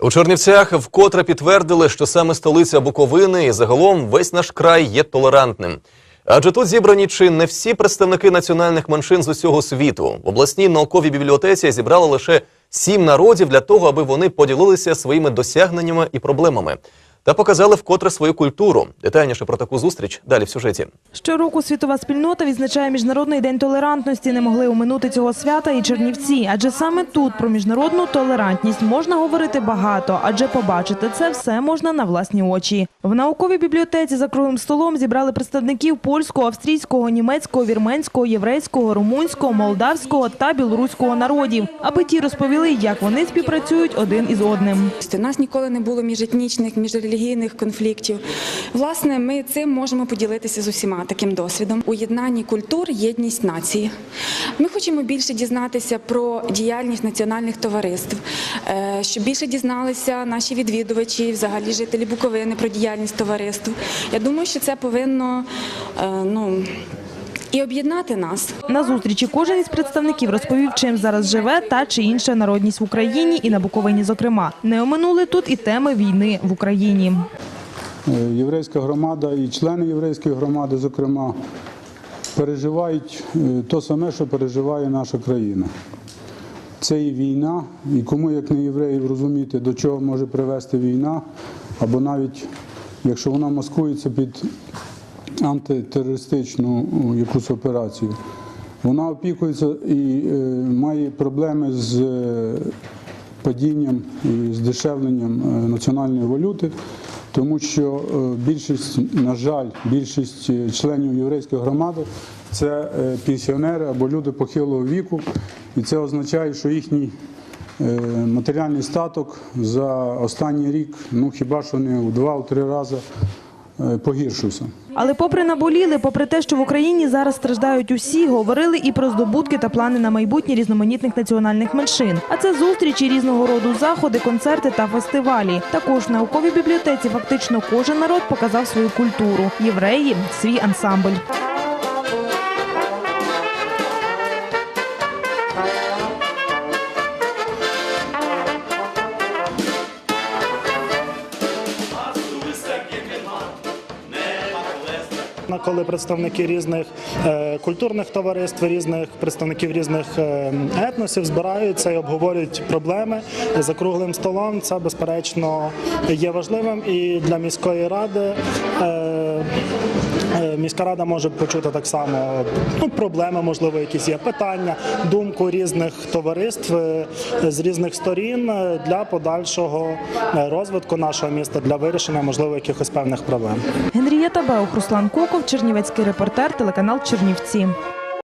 У Чернівцях вкотре підтвердили, що саме столиця Буковини і загалом весь наш край є толерантним. Адже тут зібрані чи не всі представники національних меншин з усього світу. В обласній науковій бібліотеці зібрали лише сім народів для того, аби вони поділилися своїми досягненнями і проблемами та показали вкотре свою культуру. Детальніше про таку зустріч далі в сюжеті. Щороку світова спільнота відзначає Міжнародний день толерантності. Не могли оминути цього свята і Чернівці. Адже саме тут про міжнародну толерантність можна говорити багато, адже побачити це все можна на власні очі. В науковій бібліотеці за круглим столом зібрали представників польського, австрійського, німецького, вірменського, єврейського, румунського, молдавського та білоруського народів, аби ті розповіли, як вони співпрацюють один із одним. У нас ніколи не було міжетнічних, міжрелігійних конфліктів. Власне, ми цим можемо поділитися з усіма таким досвідом. У єднанні культур єдність нації. Ми хочемо більше дізнатися про діяльність національних товариств, е, щоб більше дізналися наші відвідувачі, взагалі жителі Буковини про діяльність товариств. Я думаю, що це повинно е, ну, і об'єднати нас. На зустрічі кожен із представників розповів, чим зараз живе та чи інша народність в Україні і на Буковині, зокрема. Не оминули тут і теми війни в Україні. Е, Єврейська громада і члени єврейської громади, зокрема, переживають е, то саме, що переживає наша країна. Це і війна, і кому, як не євреїв, розуміти, до чого може привести війна, або навіть якщо вона маскується під антитерористичну якусь операцію. Вона опікується і е, має проблеми з е, падінням і здешевленням е, національної валюти, тому що більшість, на жаль, більшість членів єврейської громади це пенсіонери або люди похилого віку, і це означає, що їхній матеріальний статок за останній рік, ну хіба що не у два-три рази погіршився. Але попри наболіли, попри те, що в Україні зараз страждають усі, говорили і про здобутки та плани на майбутнє різноманітних національних меншин. А це зустрічі різного роду заходи, концерти та фестивалі. Також в науковій бібліотеці фактично кожен народ показав свою культуру. Євреї свій ансамбль. Коли представники різних е, культурних товариств, різних представників різних е, етносів збираються і обговорюють проблеми за круглим столом. Це безперечно є важливим і для міської ради. Міська рада може почути так само ну, проблеми, можливо, якісь є питання, думку різних товариств е, з різних сторін е, для подальшого е, розвитку нашого міста, для вирішення можливо якихось певних проблем. Генрієта Беух, Руслан Коков, Чернівецький репортер, телеканал Чернівці.